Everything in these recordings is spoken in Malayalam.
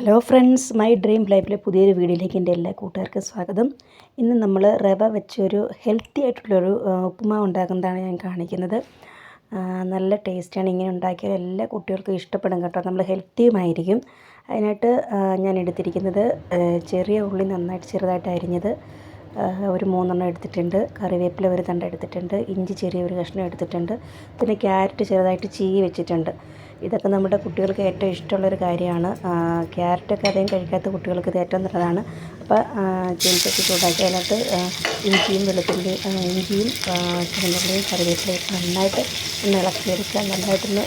ഹലോ ഫ്രണ്ട്സ് മൈ ഡ്രീം ലൈഫിലെ പുതിയൊരു വീഡിയോയിലേക്ക് എന്റെ എല്ലാ കൂട്ടുകാർക്കും സ്വാഗതം. ഇന്ന് നമ്മൾ റവ വെച്ചൊരു ഹെൽത്തി ആയിട്ടുള്ളൊരു ഉപ്പുമാവ് ഉണ്ടാക്കുന്നതാണ് ഞാൻ കാണിക്കുന്നത്. നല്ല ടേസ്റ്റാണ് ഇങ്ങനെ ഉണ്ടാക്കിയാൽ എല്ലാ കുട്ടികൾക്കും ഇഷ്ടപ്പെടും കേട്ടോ. നമ്മൾ ഹെൽത്തിയുമായിരിക്കും. അതിനായിട്ട് ഞാൻ എടുത്തിരിക്കുന്നത് ചെറിയ ഉള്ളി നന്നായിട്ട് ചെറുതായിട്ട് അരിഞ്ഞത് ഒരു മൂന്നെണ്ണം എടുത്തിട്ടുണ്ട്. കറിവേപ്പില ഒരു തണ്ട് എടുത്തിട്ടുണ്ട്. ഇഞ്ചി ചെറിയ ഒരു കഷ്ണം എടുത്തിട്ടുണ്ട്. പിന്നെ ക്യാരറ്റ് ചെറുതായിട്ട് ചീ വെച്ചിട്ടുണ്ട്. ഇതൊക്കെ നമ്മുടെ കുട്ടികൾക്ക് ഏറ്റവും ഇഷ്ടമുള്ളൊരു കാര്യമാണ്. ക്യാരറ്റൊക്കെ അധികം കഴിക്കാത്ത കുട്ടികൾക്ക് ഇത് ഏറ്റവും നല്ലതാണ്. അപ്പോൾ ചീനിച്ചട്ടി ചൂടാക്കി അതിനകത്ത് ഇഞ്ചിയും വെളുത്തുള്ളി ഇഞ്ചിയും ആ, ചുവന്നുള്ളിയും കറിവേപ്പിലയും നന്നായിട്ട് ഒന്ന് ഇളക്കിയെടുക്കുക. നന്നായിട്ടൊന്ന്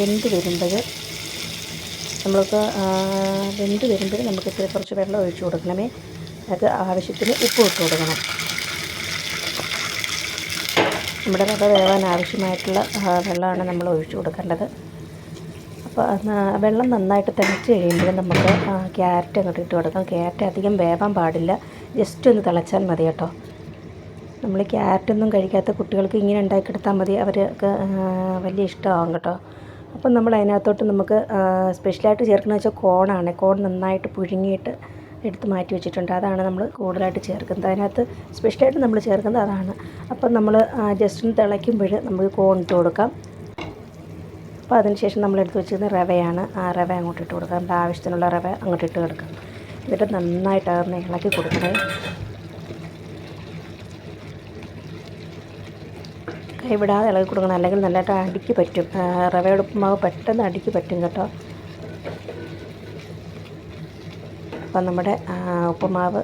വെന്ത് വരുമ്പോൾ നമ്മൾക്ക് വെന്ത് വരുമ്പോൾ നമുക്ക് ഇത്തിരി കുറച്ച് വെള്ളം ഒഴിച്ചു കൊടുക്കണമേ. അത് ആവശ്യത്തിന് ഉപ്പ് ഇട്ട് കൊടുക്കണം. നമ്മുടെ വെള്ളം വേവാൻ ആവശ്യമായിട്ടുള്ള വെള്ളമാണ് നമ്മൾ ഒഴിച്ചു കൊടുക്കേണ്ടത്. വെള്ളം നന്നായിട്ട് തിളച്ച് കഴിയുമ്പോൾ നമുക്ക് ക്യാരറ്റ് അങ്ങോട്ട് ഇട്ട് കൊടുക്കാം. ക്യാരറ്റ് അധികം വേവാൻ പാടില്ല. ജസ്റ്റ് ഒന്ന് തിളച്ചാൽ മതി കേട്ടോ. നമ്മൾ ക്യാരറ്റൊന്നും കഴിക്കാത്ത കുട്ടികൾക്ക് ഇങ്ങനെ ഉണ്ടാക്കി കൊടുത്താൽ മതി. അവർക്ക് വലിയ ഇഷ്ടമാകും കേട്ടോ. അപ്പം നമ്മൾ അതിനകത്തോട്ട് നമുക്ക് സ്പെഷ്യലായിട്ട് ചേർക്കുന്നത് വെച്ചാൽ കോണാണ്. കോൺ നന്നായിട്ട് പുഴുങ്ങിയിട്ട് എടുത്ത് മാറ്റി വെച്ചിട്ടുണ്ട്. അതാണ് നമ്മൾ കൂടുതലായിട്ട് ചേർക്കുന്നത്. അതിനകത്ത് സ്പെഷ്യലായിട്ട് നമ്മൾ ചേർക്കുന്നത് അതാണ്. അപ്പം നമ്മൾ ജസ്റ്റ് ഒന്ന് തിളയ്ക്കുമ്പോൾ നമുക്ക് കോൺ ഇട്ട് കൊടുക്കാം. അപ്പോൾ അതിനുശേഷം നമ്മൾ എടുത്ത് വെച്ചിരുന്ന റവയാണ്. ആ റവ അങ്ങോട്ട് ഇട്ട് കൊടുക്കുക. നമ്മുടെ ആവശ്യത്തിനുള്ള റവ അങ്ങോട്ട് ഇട്ട് കൊടുക്കുക. എന്നിട്ട് നന്നായിട്ട് അതൊന്ന് ഇളക്കി കൊടുക്കണേ. കൈവിടാതെ ഇളകി കൊടുക്കണം. അല്ലെങ്കിൽ നല്ലതായിട്ട് അടിക്ക് പറ്റും. റവയുടെ ഉപ്പുമാവ് പെട്ടെന്ന് അടിക്ക് പറ്റും കേട്ടോ. അപ്പം നമ്മുടെ ഉപ്പുമാവ്